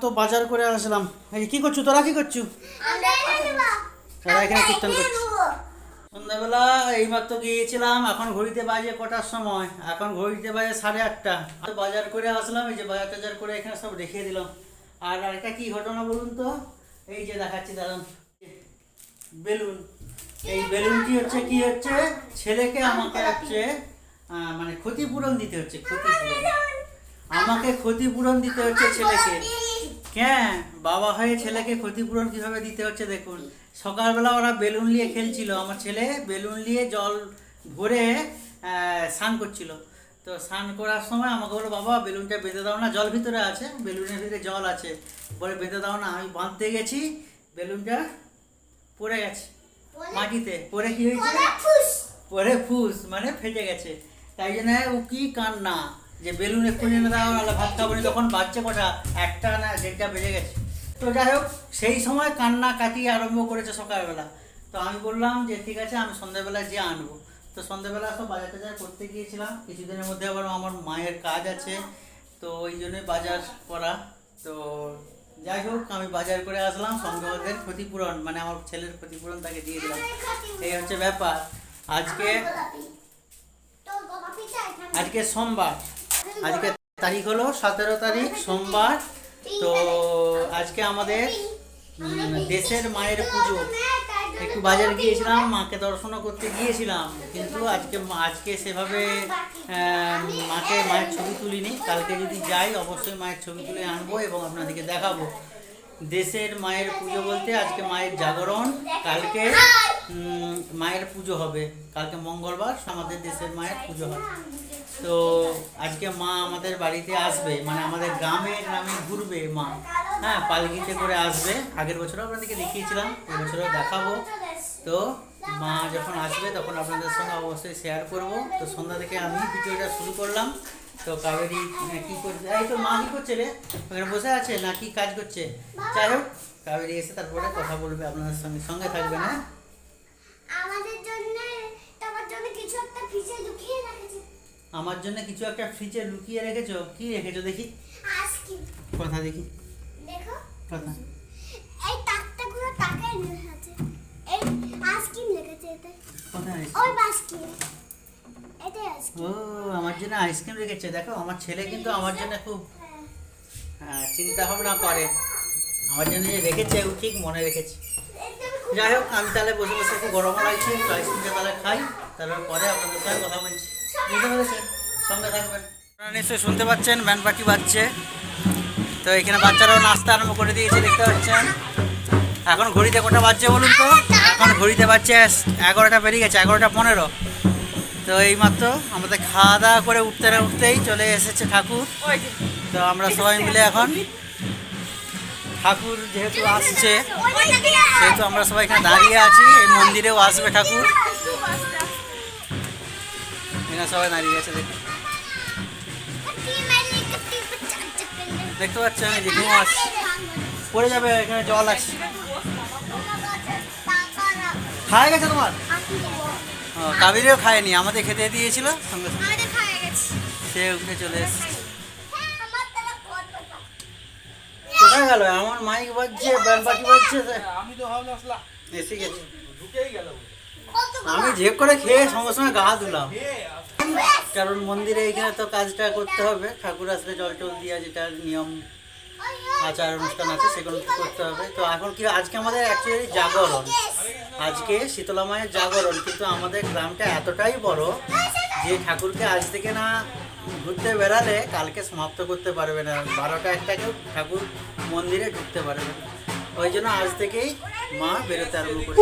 এইমাত্র বাজার করে আসলাম এই কি করছ? তোরা কি করছ? তারা এখানে কীর্তন করছে। সন্ধ্যাবেলা এইমাত্র গিয়েছিলাম এখন ঘড়িতে বাজে কটার সময়? এখন ঘড়িতে বাজে সাড়ে আটটা। আর বাজার করে আসলাম এই যে বাজার টাজার করে এখানে সব রেখে দিলাম। আর একটা কি ঘটনা বলুন তো? এই যে দেখাচ্ছি দাঁড়ান। বেলুন। এই বেলুনটি হচ্ছে কি হচ্ছে? ছেলেকে আমাকে হচ্ছে মানে ক্ষতিপূরণ দিতে হচ্ছে ক্ষতিপূরণ। আমাকে ক্ষতিপূরণ দিতে হচ্ছে ছেলেকে। হ্যাঁ বাবা হয়ে ছেলেকে ক্ষতিপূরণ কীভাবে দিতে হচ্ছে দেখুন। সকালবেলা ওরা বেলুন নিয়ে খেলছিল আমার ছেলে বেলুন নিয়ে জল ভরে স্নান করছিল। তো স্নান করার সময় আমাকে বলল বাবা বেলুনটা বেঁধে দাও না জল ভিতরে আছে বেলুনের ভিতরে জল আছে। বলে বেঁধে দাও না আমি বাঁধতে গেছি বেলুনটা পড়ে গেছে মাটিতে। পরে কি হয়েছে? পরে ফুস মানে ফেটে গেছে। তাই জন্য ও কি কান্না। যে বেলুন এক্ষুনি এনে দাও নাহলে ভাত খাব তখন বাচ্চা কটা? একটা না দেড়টা বেজে গেছে। তো যাই হোক সেই সময় কান্না কাটিয়ে আরম্ভ করেছে সকালবেলা। তো আমি বললাম যে ঠিক আছে আমি সন্ধ্যাবেলা যে আনব। তো সন্ধ্যাবেলা সব বাজার টাজার করতে গিয়েছিলাম। কিছুদিনের মধ্যে আবার আমার মায়ের কাজ আছে। তো ওই জন্যই বাজার করা। তো যাই হোক আমি বাজার করে আসলাম। ওদের ক্ষতিপূরণ মানে আমার ছেলের ক্ষতিপূরণ তাকে দিয়ে দিলাম। এই হচ্ছে ব্যাপার। আজকে আজকে সোমবার। আজকে তারিখ হলো সতেরো তারিখ, সোমবার। তো আজকে আমাদের দেশের মায়ের পুজো। একটু বাজারে গিয়েছিলাম, মাকে দর্শনও করতে গিয়েছিলাম। কিন্তু আজকে আজকে সেভাবে মাকে মায়ের ছবি তুলিনি। কালকে যদি যাই, অবশ্যই মায়ের ছবি তুলে আনব এবং আপনাদেরকে দেখাবো। দেশের মায়ের পুজো বলতে আজকে মায়ের জাগরণ, কালকে মায়ের পুজো হবে। কালকে মঙ্গলবার আমাদের দেশের মায়ের পুজো হবে। তো আজকে মা আমাদের বাড়িতে আসবে মানে আমাদের গ্রামে গ্রামে ঘুরবে মা। হ্যাঁ পালকিতে করে আসবে। আগের বছরও আপনাদেরকে দেখিয়েছিলাম এ এবছরও দেখাবো। তো মা যখন আসবে তখন আপনাদের সঙ্গে অবশ্যই শেয়ার করব। তো সন্ধ্যা থেকে আমি ভিডিওটা শুরু করলাম। তো কাবেরি আহ, কি করছে? এই তো মা কি করছে রে? ওখানে বসে আছে না কি কাজ করছে? যাই হোক কাবেরি এসে তারপরে কথা বলবে আপনাদের সঙ্গে সঙ্গে থাকবে না? আমাদের জন্য তোমার জন্য কিছু একটা ফ্রিজে লুকিয়ে রেখেছি। আমার জন্য কিছু একটা ফ্রিজে লুকিয়ে রেখেছো? কি রেখেছো দেখি? আইসক্রিম কথা দেখি। দেখো। কথা। এই টাকটা গুলো টাকায় লেখা আছে। এই আইসক্রিম লিখেছে এতে। কোথায় ওই আইসক্রিম ও আমার জন্য আইসক্রিম রেখেছে। দেখো আমার ছেলে কিন্তু আমার জন্য খুব হ্যাঁ। চিন্তা ভাবনা করে। আমার জন্য যে রেখেছে ও ঠিক মনে রেখেছে। খুব যাই হোক আমি তাহলে বসে বসে একটু গরম লাগছে একটু আইসক্রিমটা তাহলে খাই তারপর পরে আপনাদের সঙ্গে কথা বলছি। বুঝতে পেরেছেন? সঙ্গে থাকবেন। আপনারা নিশ্চয়ই শুনতে পাচ্ছেন ব্যান্ড পার্টি বাজছে। তো এখানে বাচ্চারাও নাস্তা আরম্ভ করে দিয়েছে দেখতে পাচ্ছেন? এখন ঘড়িতে কটা বাজছে বলুন তো? এখন ঘড়িতে বাজছে এগারোটা পেরিয়ে গেছে এগারোটা পনেরো। তো এইমাত্র আমাদের খাওয়া দাওয়া করে উঠতে না উঠতেই চলে এসেছে ঠাকুর। তো আমরা সবাই মিলে এখন ঠাকুর যেহেতু আসছে, সেহেতু আমরা সবাই এখানে দাঁড়িয়ে আছি, এই মন্দিরেও আসবে ঠাকুর। এখানে সবাই দাঁড়িয়ে আছে দেখতে পাচ্ছেন আমি যে ঘুম পড়ে যাবে, এখানে জল আছে খায় গেছে তোমার? কাবেরিও খায়নি আমাদের খেতে দিয়েছিল? সঙ্গে সঙ্গে। সে উঠে চলে এসেছে। কোথায় গেল? এমন মাইক বাজছে ব্যান্ড পার্টি বাজছে যে- আমি তো ভাবলাম এসে গেছে। ঢুকেই গেল আমি ঝেপ করে খেয়ে সঙ্গে সঙ্গে গা ধুলাম। কারণ মন্দিরে এখানে তো কাজটা করতে হবে। ঠাকুর আসলে জল টল দিয়া যেটা নিয়ম। আচার অনুষ্ঠান আছে, সেগুলো করতে হবে। তো এখন কি আজকে আমাদের অ্যাকচুয়ালি জাগরণ? আজকে শীতলা মায়ের জাগরণ, কিন্তু আমাদের গ্রামটা এতটাই বড় যে ঠাকুরকে আজ থেকে না ঘুরতে বেড়ালে কালকে সমাপ্ত করতে পারবে না। বারোটা একটাকেও ঠাকুর মন্দিরে ঢুকতে পারবে না। ওই জন্য আজ থেকেই মা বেরোতে আরম্ভ করে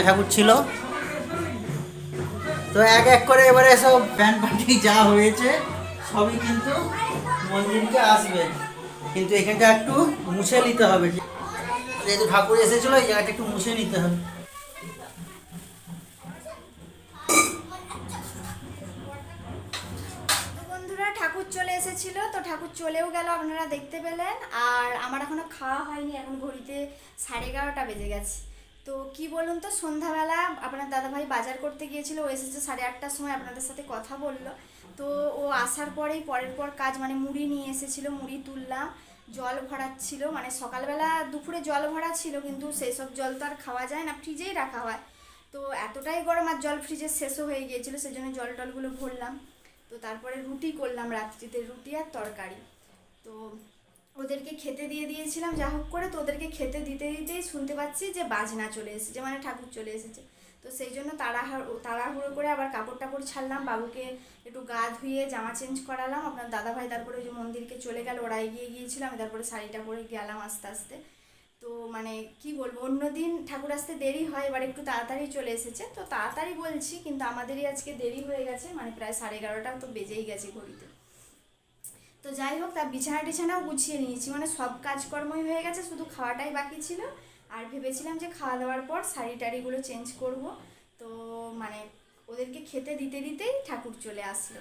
এখানে ঠাকুর ছিল। তো এক এক করে এবারে সব ব্যান্ড পার্টি যা হয়েছে, সবই কিন্তু মন্দিরকে আসবে। কিন্তু এখানটা একটু মুছে নিতে হবে। যেহেতু ঠাকুর এসেছিল, এই জায়গাটা একটু মুছে নিতে হবে। ঠাকুর চলে এসেছিল। তো ঠাকুর চলেও গেল, আপনারা দেখতে পেলেন। আর আমার এখনও খাওয়া হয়নি, এখন ঘড়িতে সাড়ে এগারোটা বেজে গেছে। তো কি বলুন তো, সন্ধ্যাবেলা আপনার দাদাভাই বাজার করতে গিয়েছিল, ও এসেছে সাড়ে আটটার সময় আপনাদের সাথে কথা বলল। তো ও আসার পরেই, পরের পর কাজ মানে মুড়ি নিয়ে এসেছিল, মুড়ি তুললাম, জল ভরাচ্ছিল মানে সকালবেলা দুপুরে জল ভরা ছিল, কিন্তু সেই সব জল তো আর খাওয়া যায় না, ফ্রিজেই রাখা হয়। তো এতটাই গরম আর জল ফ্রিজে শেষও হয়ে গিয়েছিল, সেজন্য জল টলগুলো ভরলাম। তো তারপরে রুটি করলাম রাত্রিতে, রুটি আর তরকারি। তো ওদেরকে খেতে দিয়ে দিয়েছিলাম, যা হোক করে তো ওদেরকে খেতে দিতে দিতেই শুনতে পাচ্ছি যে বাজনা চলে এসেছে মানে ঠাকুর চলে এসেছে। তো সেই জন্য তাড়াহুড়ো তাড়াহুড়ো করে আবার কাপড় টাপড় ছাড়লাম, বাবুকে একটু গা ধুয়ে জামা চেঞ্জ করালাম, আপনার দাদাভাই তারপরে ওই যে মন্দিরকে চলে গেল, ওরা এগিয়ে গিয়েছিলাম আমি তারপরে শাড়িটা পরে গেলাম আস্তে আস্তে। তো মানে কি বলব অন্যদিন ঠাকুর আসতে দেরি হয়, এবার একটু তাড়াতাড়ি চলে এসেছে। তো তাড়াতাড়ি বলছি, কিন্তু আমাদেরই আজকে দেরি হয়ে গেছে মানে প্রায় সাড়ে এগারোটা তো বেজেই গেছে ঘড়িতে। তো যাই হোক, তার বিছানা টিছানাও গুছিয়ে নিয়েছি। মানে সব কাজকর্মই হয়ে গেছে, শুধু খাওয়াটাই বাকি ছিল। আর ভেবেছিলাম যে খাওয়া দাওয়ার পর শাড়ি টাড়িগুলো চেঞ্জ করব। তো মানে ওদেরকে খেতে দিতে দিতেই ঠাকুর চলে আসলো।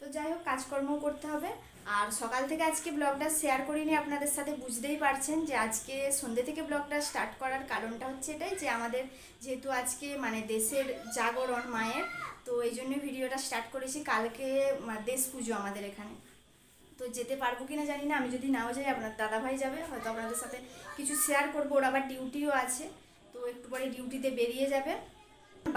তো যাই হোক কাজকর্ম করতে হবে। আর সকাল থেকে আজকে ব্লগটা শেয়ার করিনি, আপনাদের সাথে বুঝতেই পারছেন যে আজকে সন্ধ্যে থেকে ব্লগটা স্টার্ট করার কারণটা হচ্ছে এটাই যে আমাদের যেহেতু আজকে মানে দেশের জাগরণ মায়ের, তো এই জন্য ভিডিওটা স্টার্ট করেছি। কালকে দেশ পুজো আমাদের এখানে। তো যেতে পারব কিনা জানি না আমি যদি নাও যাই আপনার দাদাভাই যাবে হয়তো আপনাদের সাথে কিছু শেয়ার করব ওর আবার ডিউটিও আছে তো একটু পরে ডিউটিতে বেরিয়ে যাবে।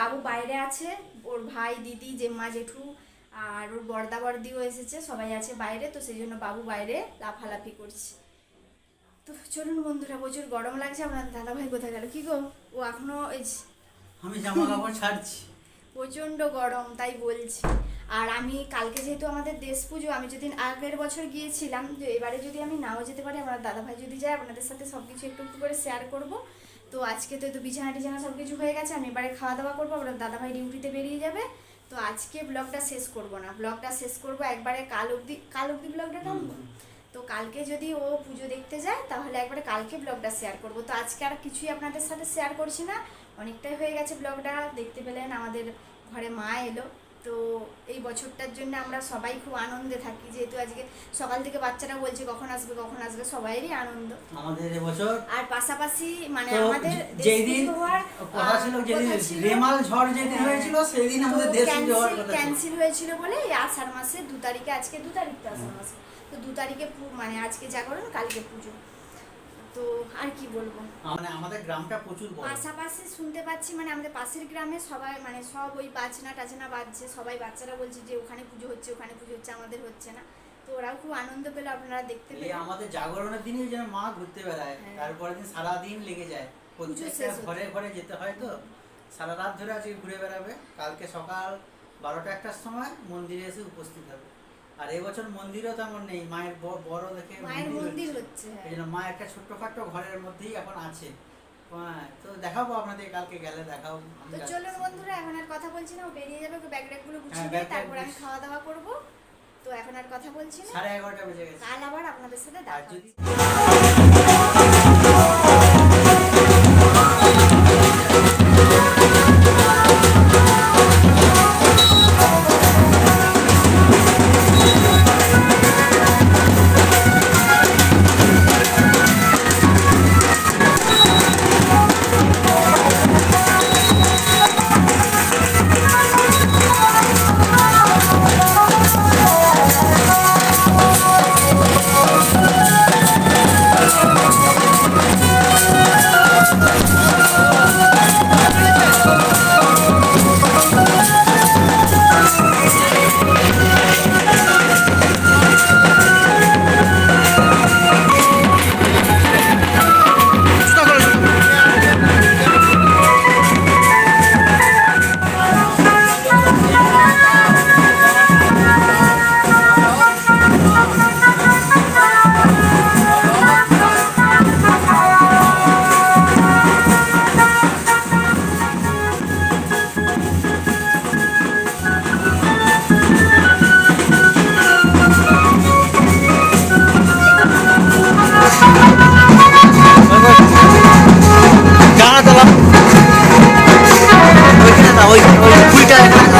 বাবু বাইরে আছে ওর ভাই দিদি জেম্মা জেঠু আর ওর বর্দা বর্দিও এসেছে সবাই আছে বাইরে তো সেই জন্য বাবু বাইরে লাফালাফি করছে। তো চলুন বন্ধুরা প্রচুর গরম লাগছে আপনাদের দাদাভাই কোথায় গেল? কি গো ও এখনও এই যে আমি জামা কাপড় ছাড়ছি। প্রচণ্ড গরম তাই বলছি। আর আমি কালকে যেহেতু আমাদের দেশ পুজো আমি যদি আগের বছর গিয়েছিলাম যে এবারে যদি আমি নাও যেতে পারি আমার দাদাভাই যদি যায় আপনাদের সাথে সব কিছু একটু একটু করে শেয়ার করব। তো আজকে তো একটু বিছানা টিছানা সব কিছু হয়ে গেছে আমি এবারে খাওয়া দাওয়া করব আপনার দাদাভাই ডিউটিতে বেরিয়ে যাবে। তো আজকে ব্লগটা শেষ করব না ব্লগটা শেষ করব একবারে কাল অবধি কাল অবধি ব্লগটা টানবো তো কালকে যদি ও পুজো দেখতে যায় তাহলে একবারে কালকে ব্লগটা শেয়ার করব। তো আজকে আর কিছুই আপনাদের সাথে শেয়ার করছি না অনেকটাই হয়ে গেছে ব্লগটা দেখতে পেলেন আমাদের ঘরে মা এলো। তো এই বছরটার জন্য আমরা সবাই খুব আনন্দে থাকি। যেহেতু আজকে সকাল থেকে বাচ্চারা বলছে কখন আসবে কখন আসবে সবাইয়েরই আনন্দ। আমাদের এবছর আর পাশাপাশি মানে আমাদের যেদিন কথা ছিল যেদিন রেমাল ঝড় যেদিন হ্যাঁ। হয়েছিল সেদিন আমাদের দেশ হওয়ার কথা। ক্যান্সেল হয়েছিল বলে এই আষাঢ় মাসে দু তারিখে আজকে দু তারিখ তো আষাঢ় মাসে তো দু তারিখে মানে আজকে জাগরণ কালকে পুজো। তো আর কি বলব? মানে আমাদের গ্রামটা প্রচুর বড়। পাশাপাশি শুনতে পাচ্ছি মানে আমাদের পাশের গ্রামে সবাই মানে সব ওই বাজনা টাজনা বাজছে। সবাই বাচ্চারা বলছে যে ওখানে পুজো হচ্ছে ওখানে পুজো হচ্ছে আমাদের হচ্ছে না। তো ওরাও খুব আনন্দ পেল আপনারা দেখতে পেলেন। আমাদের জাগরণের দিনই যেন মা ঘুরতে বেড়ায় হ্যাঁ। তারপরের দিন সারা দিন লেগে যায়। প্রত্যেকটা। ঘরে ঘরে যেতে হয় তো সারা রাত ধরে আজকে ঘুরে বেড়াবে। কালকে সকাল বারোটা একটার সময় মন্দিরে এসে উপস্থিত হবে। আর এবছর মন্দিরও তেমন নেই মায়ের বড় দেখে মায়ের মন্দির হচ্ছে। হ্যাঁ। এই জন্য মা একটা ছোট্টখাট্টো ঘরের মধ্যেই এখন আছে হ্যাঁ তো দেখাবো আপনাদের কালকে গেলে আমি তো। চলুন বন্ধুরা এখন আর কথা বলছি না বেরিয়ে যাবে ব্যাগগুলো গুছিয়ে হ্যাঁ, তারপর আমি খাওয়া দাওয়া করব তো এখন আর কথা বলছি না সাড়ে এগারোটা বেজে গেছে কাল আবার আপনাদের সাথে দেখা おい振り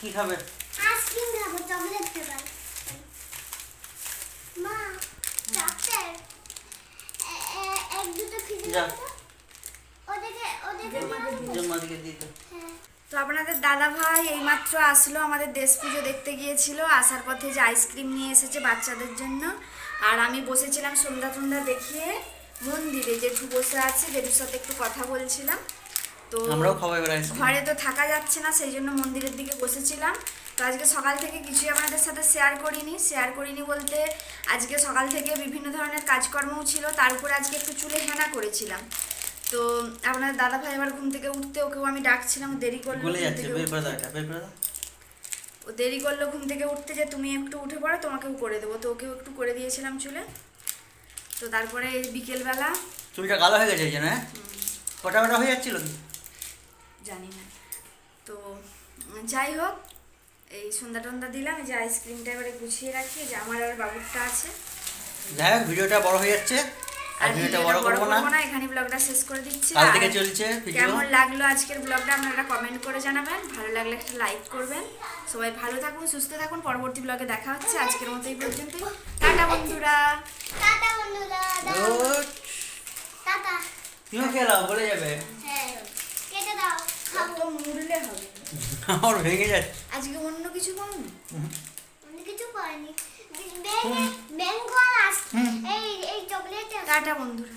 কি খাবে? আইসক্রিম খাব চকলেট ফ্লেভার মা চকলেট। এক দুটো যা। ওদেরকে দাও। হ্যাঁ। তো আপনাদের দাদা ভাই এইমাত্র আসলো আমাদের দেশ পুজো দেখতে গিয়েছিল আসার পথে যে আইসক্রিম নিয়ে এসেছে বাচ্চাদের জন্য। আর আমি বসেছিলাম সন্ধ্যা টন্ধা দেখিয়ে মন্দিরে জেঠু বসে আছে জেঠুর সাথে একটু কথা বলছিলাম। তো আমরাও খাব এবার ঘরে তো থাকা যাচ্ছে না সেই জন্য মন্দিরের দিকে বসেছিলাম। তো আজকে সকাল থেকে কিছুই আপনাদের সাথে শেয়ার করিনি। শেয়ার করিনি বলতে আজকে সকাল থেকে বিভিন্ন ধরনের কাজকর্মও ছিল তার উপরে আজকে একটু চুলে হেনা করেছিলাম। তো আপনার দাদা ভাই এবার ঘুম থেকে উঠতে ওকেও আমি ডাকছিলাম দেরি করল ও দেরি করল ঘুম থেকে উঠতে যে তুমি একটু উঠে পড়ো তোমাকেও করে দেবো। তো ওকেও একটু করে দিয়েছিলাম চুলে। তো তারপরে বিকেলবেলা চুলটা কালো হয়ে গেছে হ্যাঁ? ফটা ফটা হয়ে যাচ্ছিল জানি না। তো যাই হোক এই সন্ধ্যা টন্ধা দিলাম যে আইসক্রিমটা এবারে গুছিয়ে রাখি যে আমার আর বাবুরটা আছে। যাই হোক ভিডিওটা বড় হয়ে যাচ্ছে আর ভিডিওটা বড় করব না। এখানে ব্লগটা শেষ করে দিচ্ছি। কাল থেকে চলছে ভিডিও কেমন লাগল আজকের ব্লগটা আপনারা কমেন্ট করে জানাবেন। ভালো লাগলে একটা লাইক করবেন। সবাই ভালো থাকুন সুস্থ থাকুন। পরবর্তী ব্লগে দেখা হচ্ছে আজকের মতো এই পর্যন্তই। টাটা বন্ধুরা। টাটা বন্ধুরা টাটা। তুমিও খেলাও বলে যাবে। হ্যাঁ। খাব মুড়লে হবে। আমার ভেঙে যাচ্ছে। আজকে অন্য কিছু করুন? অন্য কিছু করেনি। বেঙ্গল আস এই এই চকলেট টাটা বন্ধুরা।